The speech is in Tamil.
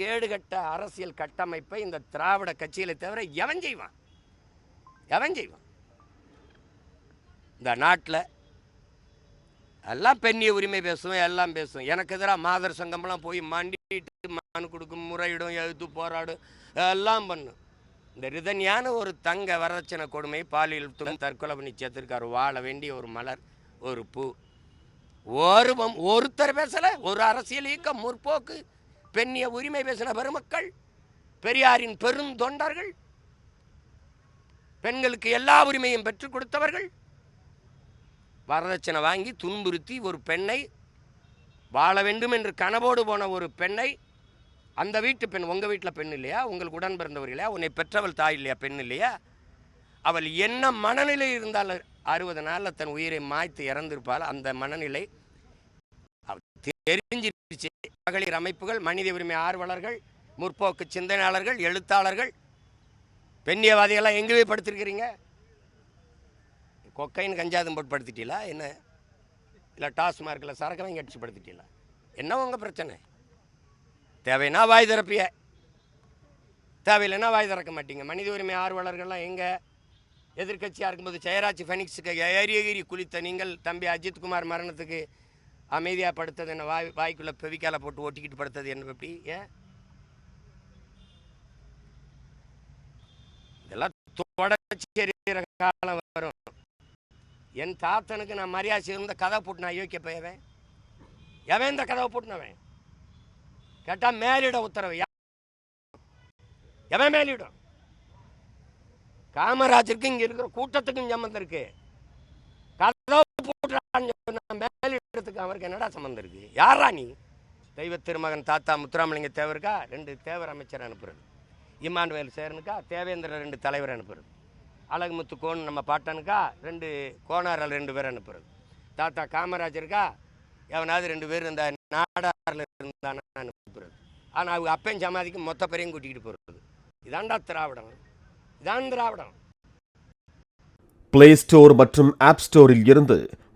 கேடுகட்ட அரசியல் கட்டமைப்பை இந்த திராவிட கட்சியில் தவிர எவன் செய்வான்? எவன் செய்வான்? இந்த நாட்டில் எல்லாம் பெண்ணிய உரிமை பேசும் எல்லாம் பேசும். எனக்கு எதிராக மாதர் சங்கம்லாம் போய் மண்டிட்டு மனு கொடுக்கும் முறையிடும் எழுத்து போராடும் எல்லாம் பண்ணும். இந்த ரிதன்யான ஒரு தங்க வரதட்சணை கொடுமை பாலியல் துணை தற்கொலை பண்ணி சேர்த்துருக்காரு வாழ வேண்டிய ஒரு மலர் ஒரு பூ. ஒருவம் ஒருத்தர் பேசல ஒரு அரசியல் இயக்கம் முற்போக்கு. பெண்ணிய உரிமை பேசின பெருமக்கள் பெரியாரின் பெருந்தொண்டர்கள் பெண்களுக்கு எல்லா உரிமையும் பெற்றுக் கொடுத்தவர்கள் வரதட்சணை வாங்கி துன்புறுத்தி ஒரு பெண்ணை வாழ வேண்டும் என்று கனவோடு போன ஒரு பெண்ணை அந்த வீட்டு பெண் உங்கள் வீட்டில் பெண் இல்லையா? உங்களுக்கு உடன் பிறந்தவர் இல்லையா? உன்னை பெற்றவள் தாய் இல்லையா? பெண் இல்லையா? அவள் என்ன மனநிலை இருந்தால் அறுபது நாளில் தன் உயிரை மாய்த்து இறந்திருப்பாள். அந்த மனநிலை அவள் தெரிஞ்சிருச்சு. மகளிர் அமைப்புகள் மனித உரிமை ஆர்வலர்கள் முற்போக்கு சிந்தனையாளர்கள் எழுத்தாளர்கள். பெண்ணியவாதிகளாக எங்கேயே படுத்திருக்கிறீங்க? கொக்கைன் கஞ்சாதம் போட்டு படுத்திட்டீங்களா? என்ன? இல்லை டாஸ்மார்க்கில் சரக்கு வாங்கி அடிச்சு படுத்திட்டீங்களா? என்ன உங்கள் பிரச்சனை? தேவைன்னா வாய் திறப்பிய. தேவையில்லைன்னா வாய் திறக்க மாட்டீங்க. மனித உரிமை ஆர்வலர்கள்லாம் எங்கே? எதிர்க்கட்சியாக இருக்கும்போது ஜெயராஜ் ஃபெனிக்ஸுக்கு ஏறி எகிரி குளித்த நீங்கள் தம்பி அஜித்குமார் மரணத்துக்கு அமைதியாக படுத்தது என்ன வாய் வாய்க்குள்ளே பெவிக்கால போட்டு ஒட்டிக்கிட்டு படுத்தது என்ன எப்படி ஏன் இதெல்லாம் தொடர்ச்சி காலம் வரும். என் தாத்தனுக்கு நான் மரியாதை இருந்த கதை போட்டு நான் யோக்கிய போயவன் எவன் இந்த கதவை போட்டுனவன்? கேட்டால் மேலிட உத்தரவு. எவன் மேலிடும்? காமராஜருக்கு இங்கே இருக்கிற கூட்டத்துக்கும் சம்மந்தம் இருக்கு. கதவை போட்டுறான்னு தேவருக்கு அவருக்கு என்னடா சம்மந்தம் இருக்குது யாரா நீ? தெய்வ திருமகன் தாத்தா முத்துராமலிங்க தேவருக்கா? ரெண்டு தேவர் அமைச்சர் அனுப்புறது. இமானுவேல் சேரனுக்கா? தேவேந்திர ரெண்டு தலைவர் அனுப்புறது. அழகுமுத்து கோன் நம்ம பாட்டனுக்கா? ரெண்டு கோணாரில் ரெண்டு பேர் அனுப்புறது. தாத்தா காமராஜருக்கா? எவனாவது ரெண்டு பேர் இந்த நாடாரில் இருந்தானா அனுப்புறது. ஆனால் அவங்க அப்பையும் சமாதிக்கு மொத்த பேரையும் கூட்டிகிட்டு போகிறது இதாண்டா திராவிடம். இதான் திராவிடம். பிளே ஸ்டோர் மற்றும் ஆப் ஸ்டோரில் இருந்து